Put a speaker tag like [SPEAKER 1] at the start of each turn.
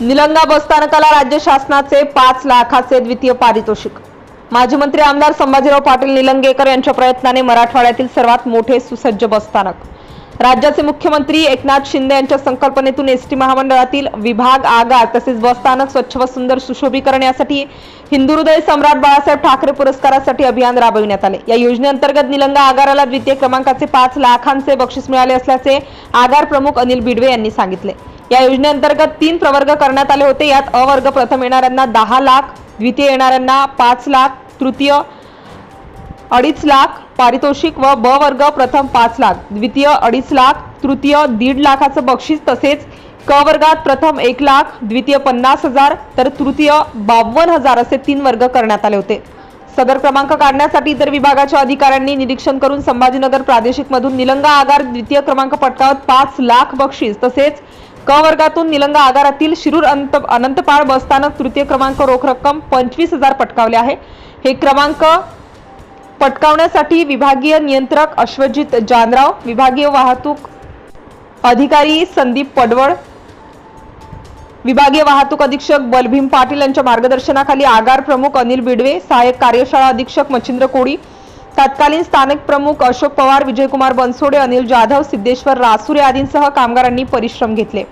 [SPEAKER 1] निलंगा बसस्थानकाला राज्य शासनाचे पाच लाखाचे द्वितीय पारितोषिक. माजी मंत्री आमदार संभाजीराव पाटील निलंगेकर यांच्या प्रयत्नाने मराठवाड्यातील सर्वात मोठे सुसज्ज बसस्थानक राज्याचे मुख्यमंत्री एकनाथ शिंदे यांच्या संकल्पनेतून एसटी महामंडळातील विभाग आगार तसेच बसस्थानक स्वच्छ व सुंदर सुशोभीकरण यासाठी हिंदू हृदय सम्राट बाळासाहेब ठाकरे पुरस्कारासाठी अभियान राबविण्यात आले. या योजनेअंतर्गत निलंगा आगाराला द्वितीय क्रमांकाचे पाच लाखांचे बक्षीस मिळाले असल्याचे आगार प्रमुख अनिल बिडवे यांनी सांगितले. या योजनेअंतर्गत तीन प्रवर्ग करण्यात आले होते. यात अवर्ग प्रथम येणाऱ्यांना दहा लाख द्वितीय येणाऱ्यांना पाच लाख तृतीय अडीच लाख पारितोषिक व ब वर्ग प्रथम पाच लाख द्वितीय अडीच लाख तृतीय दीड लाखाचं बक्षीस तसेच क वर्गात प्रथम एक लाख द्वितीय पन्नास हजार तर तृतीय बावन्न हजार असे तीन वर्ग करण्यात आले होते. सदर क्रमांक काढण्यासाठी इतर विभागाच्या अधिकाऱ्यांनी निरीक्षण करून संभाजीनगर प्रादेशिकमधून निलंगा आगार द्वितीय क्रमांक पटकावत पाच लाख बक्षीस तसेच क वर्गातून निलंगा आगारातील शिरूर अंत अनंतपाळ बसस्थानक तृतीय क्रमांक रोख रक्कम पंचवीस हजार पटकावले आहे. हे क्रमांक पटकावण्यासाठी विभागीय नियंत्रक अश्वजित जानराव विभागीय वाहतूक अधिकारी संदीप पडवळ विभागीय वाहतूक अधीक्षक बलभीम पाटील यांच्या मार्गदर्शनाखाली आगार प्रमुख अनिल बिडवे सहाय्यक कार्यशाळा अधीक्षक मच्छिंद्र कोळी तत्कालीन स्थानिक प्रमुख अशोक पवार विजयकुमार बनसोडे अनिल जाधव सिद्धेश्वर रासुरे आदींसह कामगारांनी परिश्रम घेतले.